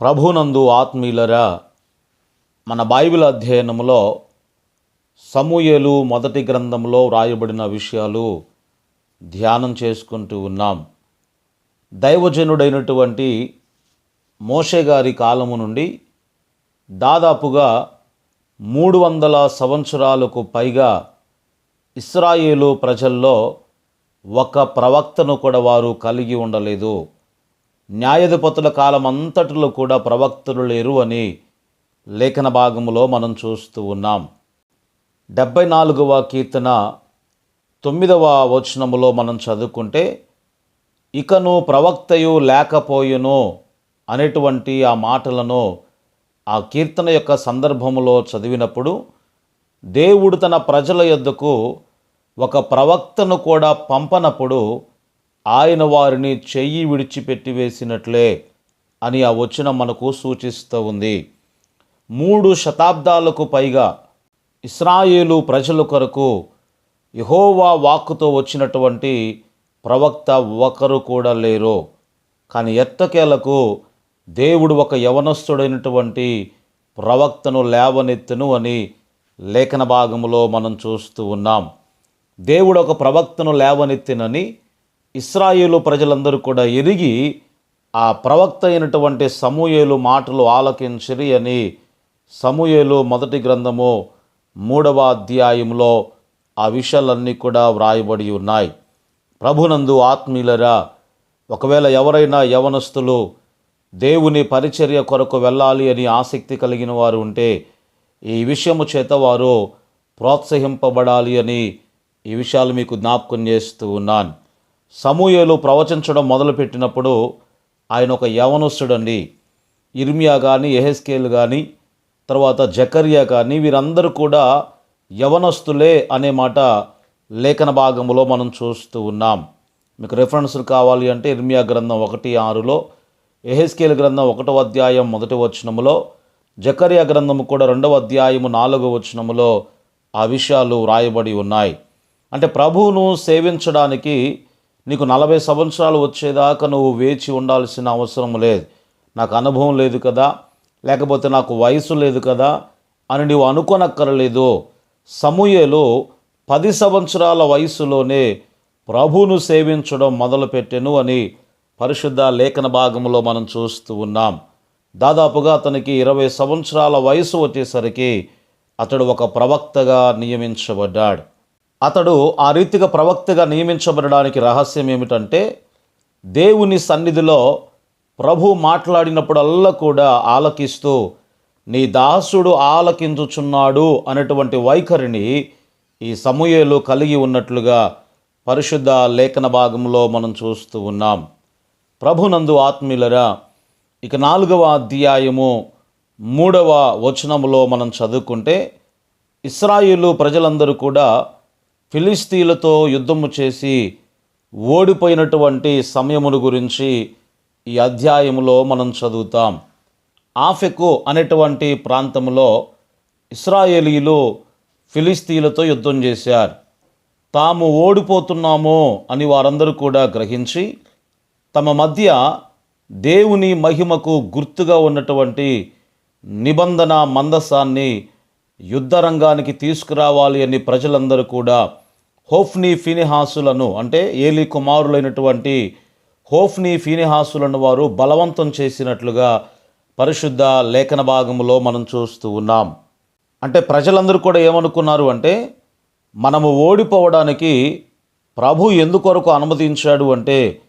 ప్రభునందు ఆత్మీయులరా మన బైబిల్ అధ్యయనంలో సమూయేలు మొదటి గ్రంథంలో వ్రాయబడిన విషయాలు ధ్యానం చేసుకుంటూ ఉన్నాం. దైవజనుడైనటువంటి మోషే గారి కాలము నుండి దాదాపుగా మూడు వందల సంవత్సరాలకు పైగా ఇస్రాయేలు ప్రజల్లో ఒక ప్రవక్తను కూడా వారు కలిగి ఉండలేదు. న్యాయాధిపతుల కాలం అంతటిలో కూడా ప్రవక్తలు లేరు అని లేఖన భాగములో మనం చూస్తూ ఉన్నాం. డెబ్బై నాలుగవ కీర్తన తొమ్మిదవ వచనములో మనం చదువుకుంటే ఇకను ప్రవక్తయు లేకపోయును అనేటువంటి ఆ మాటలను ఆ కీర్తన యొక్క సందర్భములో చదివినప్పుడు దేవుడు తన ప్రజల యొద్దకు ఒక ప్రవక్తను కూడా పంపనప్పుడు ఆయన వారిని చెయ్యి విడిచిపెట్టి వేసినట్లే అని ఆ వచనం మనకు సూచిస్తూ ఉంది. మూడు శతాబ్దాలకు పైగా ఇస్రాయేలు ప్రజల కొరకు యహోవా వాక్కుతో వచ్చినటువంటి ప్రవక్త ఒకరు కూడా లేరు. కానీ ఎట్టకేలకు దేవుడు ఒక యవనస్తుడైనటువంటి ప్రవక్తను లేవనెత్తును అని లేఖన భాగంలో మనం చూస్తూ ఉన్నాం. దేవుడు ఒక ప్రవక్తను లేవనెత్తినని ఇస్రాయేలు ప్రజలందరూ కూడా ఎరిగి ఆ ప్రవక్త అయినటువంటి సమూయేలు మాటలు ఆలకించిరి అని సమూయేలు మొదటి గ్రంథము మూడవ అధ్యాయంలో ఆ విషయాలన్నీ కూడా వ్రాయబడి ఉన్నాయి. ప్రభునందు ఆత్మీయులరా ఒకవేళ ఎవరైనా యవనస్తులు దేవుని పరిచర్య కొరకు వెళ్ళాలి అని ఆసక్తి కలిగిన వారు ఉంటే ఈ విషయము చేత వారు ప్రోత్సహింపబడాలి అని ఈ విషయాలు మీకు జ్ఞాపకం చేస్తూ ఉన్నాను. సమూయలు ప్రవచించడం మొదలుపెట్టినప్పుడు ఆయన ఒక యవనస్తుడండి. ఇర్మియా కానీ ఎహెస్కేల్ కానీ తర్వాత జకరియా కానీ వీరందరూ కూడా యవనస్తులే అనే మాట లేఖన భాగంలో మనం చూస్తూ ఉన్నాం. మీకు రెఫరెన్స్లు కావాలి అంటే ఇర్మియా గ్రంథం ఒకటి ఆరులో ఎహెస్కేల్ గ్రంథం ఒకటో అధ్యాయం మొదటి వచనములో జకరియా గ్రంథము కూడా రెండవ అధ్యాయము నాలుగవ వచనములో ఆ విషయాలు వ్రాయబడి ఉన్నాయి. అంటే ప్రభువును సేవించడానికి నీకు నలభై సంవత్సరాలు వచ్చేదాకా నువ్వు వేచి ఉండాల్సిన అవసరం లేదు. నాకు అనుభవం లేదు కదా. లేకపోతే నాకు వయసు లేదు కదా అని నువ్వు అనుకోనక్కర్లేదు. సమూయలో పది సంవత్సరాల వయసులోనే ప్రభువును సేవించడం మొదలుపెట్టెను అని పరిశుద్ధ లేఖన భాగంలో మనం చూస్తూ ఉన్నాం. దాదాపుగా అతనికి ఇరవై సంవత్సరాల వయసు వచ్చేసరికి అతడు ఒక ప్రవక్తగా నియమించబడ్డాడు. అతడు ఆ రీతిగా ప్రవక్తగా నియమించబడడానికి రహస్యం ఏమిటంటే దేవుని సన్నిధిలో ప్రభు మాట్లాడినప్పుడల్లా కూడా ఆలకిస్తూ నీ దాసుడు ఆలకించుచున్నాడు అనేటువంటి వైఖరిని ఈ సమూహలు కలిగి ఉన్నట్లుగా పరిశుద్ధ లేఖన భాగంలో మనం చూస్తూ ఉన్నాం. ప్రభునందు ఆత్మీయులరా ఇక నాలుగవ అధ్యాయము మూడవ వచనములో మనం చదువుకుంటే ఇస్రాయిలు ప్రజలందరూ కూడా ఫిలిస్తీన్లతో యుద్ధము చేసి ఓడిపోయినటువంటి సమయమును గురించి ఈ అధ్యాయములో మనం చదువుతాం. ఆఫెకు అనేటువంటి ప్రాంతంలో ఇస్రాయేలీలు ఫిలిస్తీన్లతో యుద్ధం చేశారు. తాము ఓడిపోతున్నామో అని వారందరూ కూడా గ్రహించి తమ మధ్య దేవుని మహిమకు గుర్తుగా ఉన్నటువంటి నిబంధన మందసాన్ని యుద్ధరంగానికి తీసుకురావాలి అని ప్రజలందరూ కూడా హోఫ్నీ ఫినిహాసులను అంటే ఏలి కుమారులైనటువంటి హోఫ్నీ ఫినిహాసులను వారు బలవంతం చేసినట్లుగా పరిశుద్ధ లేఖన భాగంలో మనం చూస్తూ ఉన్నాం. అంటే ప్రజలందరూ కూడా ఏమనుకున్నారు అంటే మనము ఓడిపోవడానికి ప్రభు ఎందుకొరకు అనుమతించాడు అంటే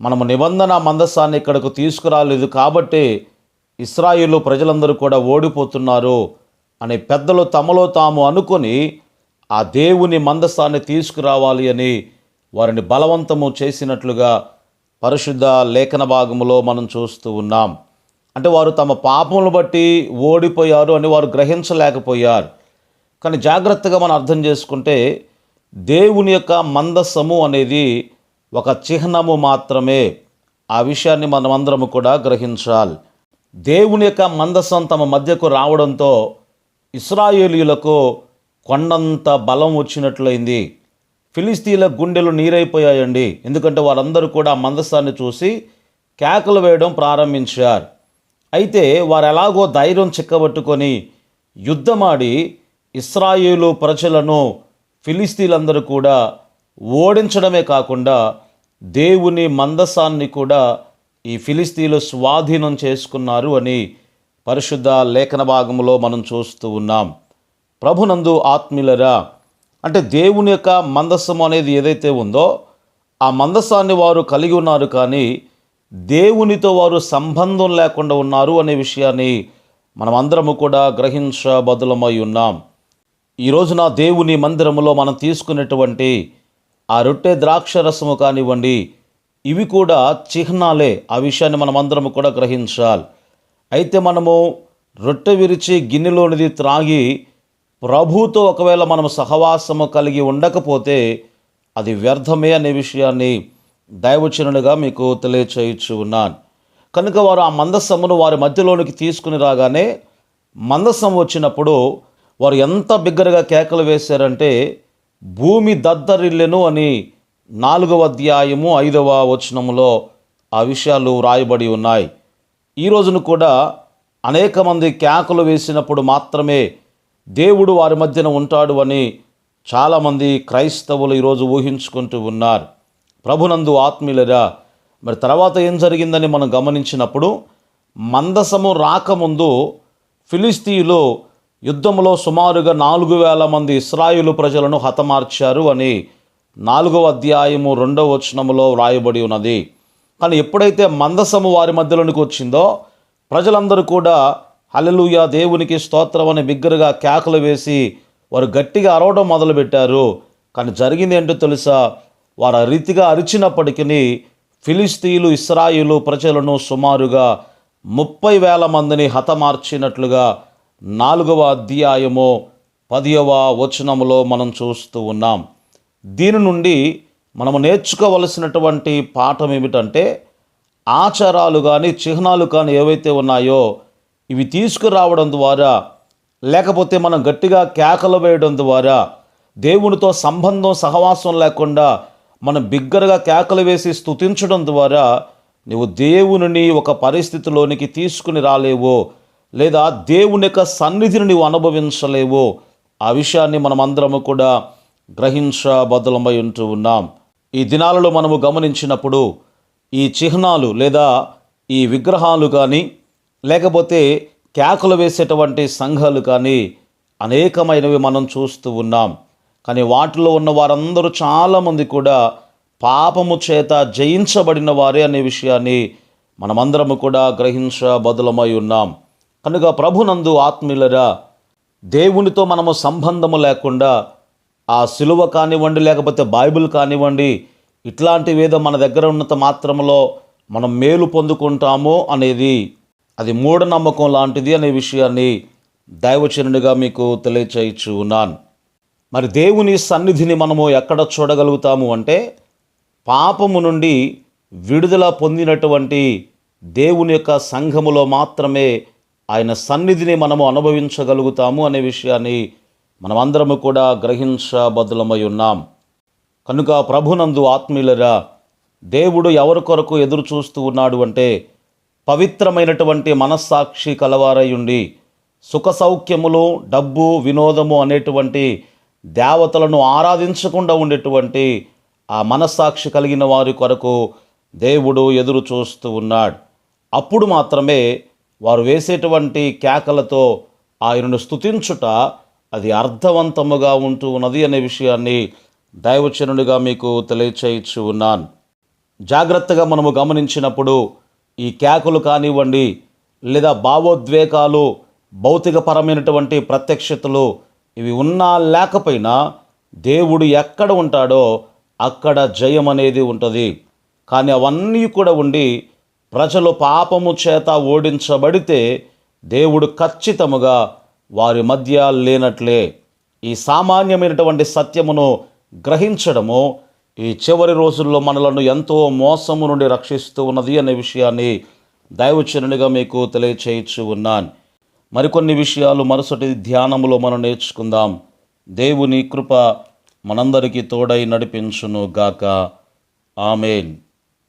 మనము నిబంధన మందస్సాన్ని ఇక్కడకు తీసుకురాలేదు కాబట్టి ఇస్రాయిల్ ప్రజలందరూ కూడా ఓడిపోతున్నారు అనే పెద్దలు తమలో తాము అనుకొని ఆ దేవుని మందస్సాన్ని తీసుకురావాలి అని వారిని బలవంతము చేసినట్లుగా పరిశుద్ధ లేఖన భాగములో మనం చూస్తూ ఉన్నాం. అంటే వారు తమ పాపములు బట్టి ఓడిపోయారు అని వారు గ్రహించలేకపోయారు. కానీ జాగ్రత్తగా మనం అర్థం చేసుకుంటే దేవుని యొక్క మందస్సము అనేది ఒక చిహ్నము మాత్రమే. ఆ విషయాన్ని మనమందరము కూడా గ్రహించాలి. దేవుని యొక్క మందస్సం తమ మధ్యకు రావడంతో ఇస్రాయేలీలకు కొండంత బలం వచ్చినట్లయింది. ఫిలిస్తీన్ల గుండెలు నీరైపోయాయండి. ఎందుకంటే వారందరూ కూడా ఆ చూసి కేకలు వేయడం ప్రారంభించారు. అయితే వారు ఎలాగో ధైర్యం చిక్కబట్టుకొని యుద్ధమాడి ఇస్రాయేలు ప్రజలను ఫిలిస్తీన్లందరూ కూడా ఓడించడమే కాకుండా దేవుని మందసాన్ని కూడా ఈ ఫిలిస్తీన్లు స్వాధీనం చేసుకున్నారు అని పరిశుద్ధ లేఖన భాగంలో మనం చూస్తూ ఉన్నాం. ప్రభునందు ఆత్మీయులరా అంటే దేవుని యొక్క మందస్సం అనేది ఏదైతే ఉందో ఆ మందస్సాన్ని వారు కలిగి ఉన్నారు కానీ దేవునితో వారు సంబంధం లేకుండా ఉన్నారు అనే విషయాన్ని మనమందరము కూడా గ్రహించబదులమై ఉన్నాం. ఈ రోజున దేవుని మందిరములో మనం తీసుకున్నటువంటి ఆ రొట్టె ద్రాక్ష రసము కానివ్వండి ఇవి కూడా చిహ్నాలే. ఆ విషయాన్ని మనమందరము కూడా గ్రహించాలి. అయితే మనము రొట్టె విరిచి గిన్నెలోనిది త్రాగి ప్రభుతో ఒకవేళ మనం సహవాసము కలిగి ఉండకపోతే అది వ్యర్థమే అనే విషయాన్ని దైవచనునిగా మీకు తెలియచేయచ్చు ఉన్నాను. కనుక వారు ఆ మందస్సమును వారి మధ్యలోనికి తీసుకుని రాగానే మందస్సం వచ్చినప్పుడు వారు ఎంత బిగ్గరగా కేకలు వేశారంటే భూమి దద్దరిల్లెను అని నాలుగవ అధ్యాయము ఐదవ వచనములో ఆ విషయాలు వ్రాయబడి ఉన్నాయి. ఈ రోజును కూడా అనేక మంది కేకలు వేసినప్పుడు మాత్రమే దేవుడు వారి మధ్యన ఉంటాడు అని చాలామంది క్రైస్తవులు ఈరోజు ఊహించుకుంటూ ఉన్నారు. ప్రభునందు ఆత్మీయులరా మరి తర్వాత ఏం జరిగిందని మనం గమనించినప్పుడు మందసము రాకముందు ఫిలిస్తీయులు యుద్ధంలో సుమారుగా నాలుగు వేల మంది ఇస్రాయిలు ప్రజలను హతమార్చారు అని నాలుగవ అధ్యాయము రెండవ వచనములో వ్రాయబడి ఉన్నది. కానీ ఎప్పుడైతే మందసము వారి మధ్యలోనికి వచ్చిందో ప్రజలందరూ కూడా హలలుయ దేవునికి స్తోత్రం అని బిగ్గరగా కేకలు వేసి వారు గట్టిగా అరవడం మొదలుపెట్టారు. కానీ జరిగింది ఏంటో తెలుసా? వారు ఆ రీతిగా అరిచినప్పటికీ ఫిలిస్తీన్లు ఇస్రాయిలు ప్రజలను సుమారుగా ముప్పై వేల మందిని హతమార్చినట్లుగా నాలుగవ అధ్యాయము పదియవ వచనములో మనం చూస్తూ ఉన్నాం. దీని నుండి మనము నేర్చుకోవలసినటువంటి పాఠం ఏమిటంటే ఆచారాలు కానీ చిహ్నాలు కానీ ఏవైతే ఉన్నాయో ఇవి తీసుకురావడం ద్వారా లేకపోతే మనం గట్టిగా కేకలు వేయడం ద్వారా దేవునితో సంబంధం సహవాసం లేకుండా మనం బిగ్గరగా కేకలు వేసి స్తుతించడం ద్వారా నువ్వు దేవునిని ఒక పరిస్థితిలోనికి తీసుకుని రాలేవో లేదా దేవుని యొక్క సన్నిధిని నువ్వు అనుభవించలేవో ఆ విషయాన్ని మనమందరము కూడా గ్రహించబద్దలమై ఉంటూ ఉన్నాం. ఈ దినాలలో మనము గమనించినప్పుడు ఈ చిహ్నాలు లేదా ఈ విగ్రహాలు కానీ లేకపోతే కేకలు వేసేటువంటి సంఘాలు కానీ అనేకమైనవి మనం చూస్తూ ఉన్నాం. కానీ వాటిలో ఉన్న వారందరూ చాలామంది కూడా పాపము చేత జయించబడిన వారే అనే విషయాన్ని మనమందరము కూడా గ్రహించబదులమై ఉన్నాం. కనుక ప్రభునందు ఆత్మీయులరా దేవునితో మనము సంబంధము లేకుండా ఆ సిలువ కానివ్వండి లేకపోతే బైబిల్ కానివ్వండి ఇట్లాంటి ఏదో మన దగ్గర ఉన్నంత మాత్రంలో మనం మేలు పొందుకుంటామో అనేది అది మూఢనమ్మకం లాంటిది అనే విషయాన్ని దైవచనుడిగా మీకు తెలియచేయచ్చు ఉన్నాను మరి దేవుని సన్నిధిని మనము ఎక్కడ చూడగలుగుతాము అంటే పాపము నుండి విడుదల పొందినటువంటి దేవుని యొక్క సంఘములో మాత్రమే ఆయన సన్నిధిని మనము అనుభవించగలుగుతాము అనే విషయాన్ని మనమందరము కూడా గ్రహించబద్దులమై ఉన్నాం. కనుక ప్రభునందు ఆత్మీయులరా దేవుడు ఎవరి కొరకు ఎదురు చూస్తూ ఉన్నాడు అంటే పవిత్రమైనటువంటి మనస్సాక్షి కలవారయుండి సుఖ సౌఖ్యములు డబ్బు వినోదము అనేటువంటి దేవతలను ఆరాధించకుండా ఉండేటువంటి ఆ మనస్సాక్షి కలిగిన వారి కొరకు దేవుడు ఎదురు చూస్తూ ఉన్నాడు. అప్పుడు మాత్రమే వారు వేసేటువంటి కేకలతో ఆయనను స్థుతించుట అది అర్థవంతముగా ఉంటూ ఉన్నది అనే విషయాన్ని దైవచనుడిగా మీకు తెలియచేయచ్చు ఉన్నాను. జాగ్రత్తగా మనము గమనించినప్పుడు ఈ కేకలు కానివ్వండి లేదా భావోద్వేగాలు భౌతికపరమైనటువంటి ప్రత్యక్షతలు ఇవి ఉన్నా లేకపోయినా దేవుడు ఎక్కడ ఉంటాడో అక్కడ జయం అనేది ఉంటుంది. కానీ అవన్నీ కూడా ఉండి ప్రజలు పాపము చేత ఓడించబడితే దేవుడు ఖచ్చితముగా వారి మధ్య లేనట్లే ఈ సామాన్యమైనటువంటి సత్యమును గ్రహించడము ఈ చివరి రోజుల్లో మనలను ఎంతో మోసము నుండి రక్షిస్తూ ఉన్నది అనే విషయాన్ని దైవచనునిగా మీకు తెలియచేయచ్చు ఉన్నాను. మరికొన్ని విషయాలు మరుసటి ధ్యానములో మనం నేర్చుకుందాం. దేవుని కృప మనందరికీ తోడై నడిపించును గాక ఆమెన్.